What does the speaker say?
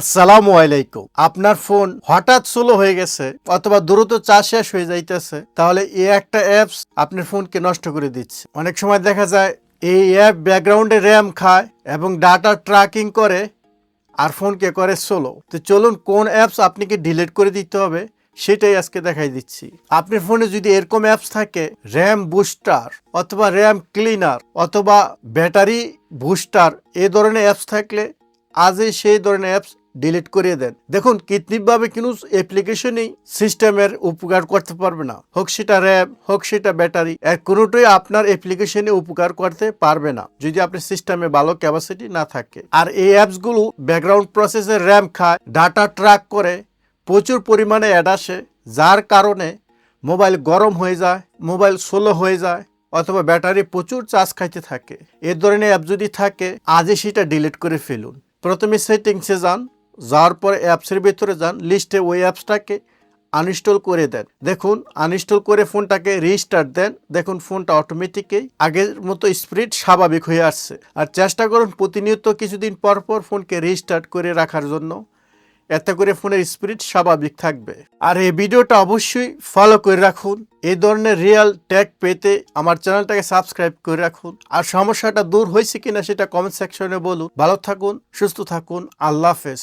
আসসালামু আলাইকুম। আপনার ফোন হঠাৎ স্লো হয়ে গেছে অথবা দ্রুত চার্জ শেষ হয়ে যাইতেছে, তাহলে এই একটা অ্যাপস আপনার ফোনকে নষ্ট করে দিচ্ছে। অনেক সময় দেখা যায় এই অ্যাপ ব্যাকগ্রাউন্ডে র্যাম খায় এবং ডাটা ট্র্যাকিং করে আর ফোনকে করে স্লো তো চলুন কোন অ্যাপস আপনাকে ডিলিট করে দিতে হবে সেটাই আজকে দেখাই দিচ্ছি। আপনার ফোনে যদি এরকম অ্যাপস থাকে র্যাম বুস্টার অথবা র্যাম ক্লিনার অথবা ব্যাটারি বুস্টার এই ধরনের অ্যাপস থাকলে আজই সেই ধরনের অ্যাপস ডিলিট করিয়ে দেন। দেখুন কৃত্রিমভাবে কিন্তু অ্যাপ্লিকেশনই সিস্টেমের উপকার করতে পারবে না। হোক সেটা র্যাম হোক সেটা ব্যাটারি এর কোনোটাই আপনার অ্যাপ্লিকেশনে উপকার করতে পারবে না, যদি আপনার সিস্টেমে ভালো ক্যাপাসিটি না থাকে। আর এই অ্যাপসগুলো ব্যাকগ্রাউন্ড প্রসেসে র্যাম খায় ডাটা ট্র্যাক করে, প্রচুর পরিমাণে অ্যাড আসে, যার কারণে মোবাইল গরম হয়ে যায় মোবাইল স্লো হয়ে যায়, অথবা ব্যাটারি প্রচুর চার্জ খাইতে থাকে। এ ধরনের অ্যাপ যদি থাকে, আজই সেটা ডিলিট করে ফেলুন। প্রথমে সেটিংসে যান যাওয়ার পর অ্যাপসের ভিতরে যান লিস্টে ওই অ্যাপসটাকে আনইনস্টল করে দেন। দেখুন আনইনস্টল করে ফোনটাকে রিস্টার্ট দেন। দেখুন, ফোনটা অটোমেটিকই আগের মতো স্পিড স্বাভাবিক হয়ে আসছে। আর চেষ্টা করুন প্রতিনিয়ত কিছুদিন পর পর ফোনকে রিস্টার্ট করে রাখার জন্য। এতে করে ফোনের স্পিরিট স্বাভাবিক থাকবে। আর এই ভিডিওটা অবশ্যই ফলো করে রাখুন। এই ধরনের রিয়েল ট্যাগ পেতে আমার চ্যানেলটাকে সাবস্ক্রাইব করে রাখুন। আর সমস্যাটা দূর হয়েছে কিনা সেটা কমেন্ট সেকশনে বলুন। ভালো থাকুন, সুস্থ থাকুন। আল্লাহ হাফেজ।